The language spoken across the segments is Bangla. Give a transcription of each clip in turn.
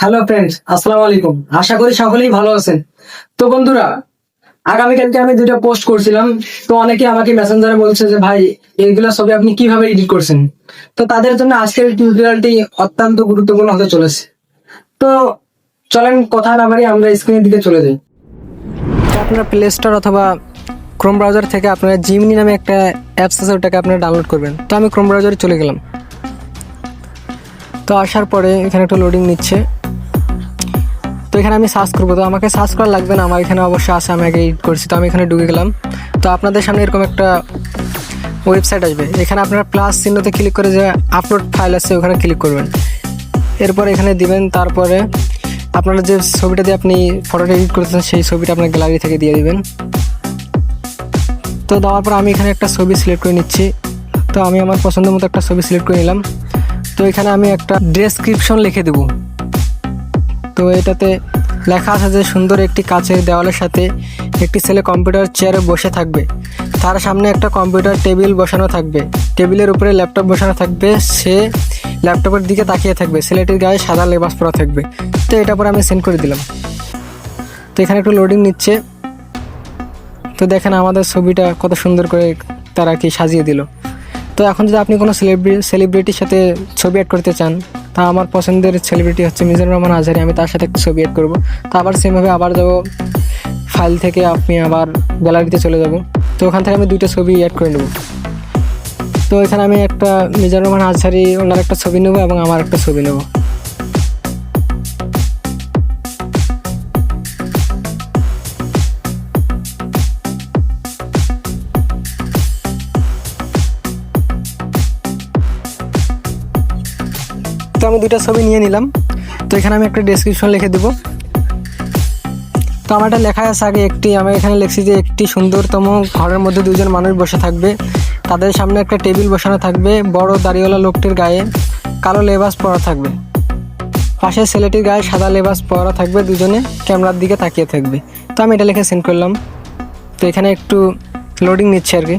হ্যালো ফ্রেন্ডস আসসালামু আলাইকুম আশা করি সকলেই ভালো আছেন। তো বন্ধুরা আগামীকালকে আমি দুটো পোস্ট করছিলাম। তো অনেকে আমাকে মেসেঞ্জারে বলছে যে, ভাই এইগুলা ছবি আপনি কীভাবে এডিট করছেন? তো তাদের জন্য আজকের টিউটোরিয়ালটি অত্যন্ত গুরুত্বপূর্ণ হতে চলেছে। তো চলেন, কথা না বাড়ি আমরা স্ক্রিনের দিকে চলে যাই। আপনার প্লে স্টোর অথবা ক্রোম ব্রাউজার থেকে আপনার জিমিনি নামে একটা অ্যাপস আছে, ওটাকে আপনারা ডাউনলোড করবেন। তো আমি ক্রোম ব্রাউজারে চলে গেলাম। তো আসার পরে এখানে একটা লোডিং নিচ্ছে। এখানে আমি সার্চ করব। তো আমাকে সার্চ করা লাগবে না, আমার এখানে অবশ্যই আছে, আমি আগে এডিট করছি। তো আমি এখানে ঢুকে গেলাম। তো আপনাদের সামনে এরকম একটা ওয়েবসাইট আসবে। এখানে আপনারা প্লাস চিহ্নতে ক্লিক করে যে আপলোড ফাইল আছে, ওখানে ক্লিক করবেন। এরপর এখানে দিবেন, তারপরে আপনারা যে ছবিটা দিয়ে আপনি ফটোটা এডিট করতেছেন সেই ছবিটা আপনার গ্যালারি থেকে দিয়ে দিবেন। তো দেওয়ার পর আমি এখানে একটা ছবি সিলেক্ট করে নিচ্ছি। তো আমি আমার পছন্দ মতো একটা ছবি সিলেক্ট করে নিলাম। তো এখানে আমি একটা ডেসক্রিপশন লিখে দেবো। তো এটাতে লেখা আছে যে সুন্দর একটি কাচের দেওয়ালের সাথে একটি ছেলে কম্পিউটার চেয়ারে বসে থাকবে। তার সামনে একটা কম্পিউটার টেবিল বসানো থাকবে। টেবিলের উপরে ল্যাপটপ বসানো থাকবে। সে ল্যাপটপের দিকে তাকিয়ে থাকবে। ছেলেটির গায়ে সাদা লেবাস পরা থাকবে। তো এটা পরে আমি সেন্ড করে দিলাম। তো এখানে একটু লোডিং নিচ্ছে। তো দেখেন আমাদের ছবিটা কত সুন্দর করে তারা কি সাজিয়ে দিল। তো এখন যদি আপনি কোনো সেলিব্রিটি সেলিব্রিটির সাথে ছবি অ্যাড করতে চান, তা আমার পছন্দের সেলিব্রিটি হচ্ছে মিজানুর রহমান আজহারি আমি তার সাথে ছবি অ্যাড করব। তো আবার সেমভাবে আবার যাব ফাইল থেকে আপনি আবার গ্যালারিতে চলে যাব। তো ওখান থেকে আমি দুইটা ছবি অ্যাড করে নেব। তো এখানে আমি একটা মিজানুর রহমান আজহারি ওনার একটা ছবি নেব এবং আমার একটা ছবি নেব। আমি দুইটা ছবি নিয়ে নিলাম। তো এখানে আমি একটা ডেসক্রিপশন লিখে দেবো। তো আমার এটা লেখা আছে আগে একটি, আমি এখানে লিখছি যে একটি সুন্দরতম ঘরের মধ্যে দুজন মানুষ বসে থাকবে। তাদের সামনে একটা টেবিল বসানো থাকবে। বড় দাড়িওয়ালা লোকটির গায়ে কালো লেবাস পরা থাকবে। পাশে ছেলেটির গায়ে সাদা লেবাস পরা থাকবে। দুজনে ক্যামেরার দিকে তাকিয়ে থাকবে। তো আমি এটা লিখে সেন্ড করলাম। তো এখানে একটু লোডিং নিচ্ছে আর কি।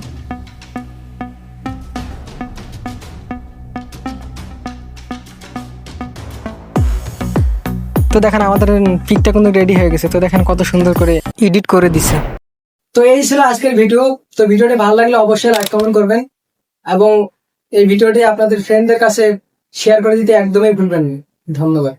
তো দেখেন আমাদের পিকটা কিন্তু রেডি হয়ে গেছে। তো দেখেন কত সুন্দর করে এডিট করে দিছে। তো এই ছিল আজকের ভিডিও তো ভিডিওটি ভালো লাগলে অবশ্যই লাইক কমেন্ট করবেন। এবং এই ভিডিওটি আপনাদের ফ্রেন্ডদের কাছে শেয়ার করে দিতে একদমই ভুলবেন না। ধন্যবাদ।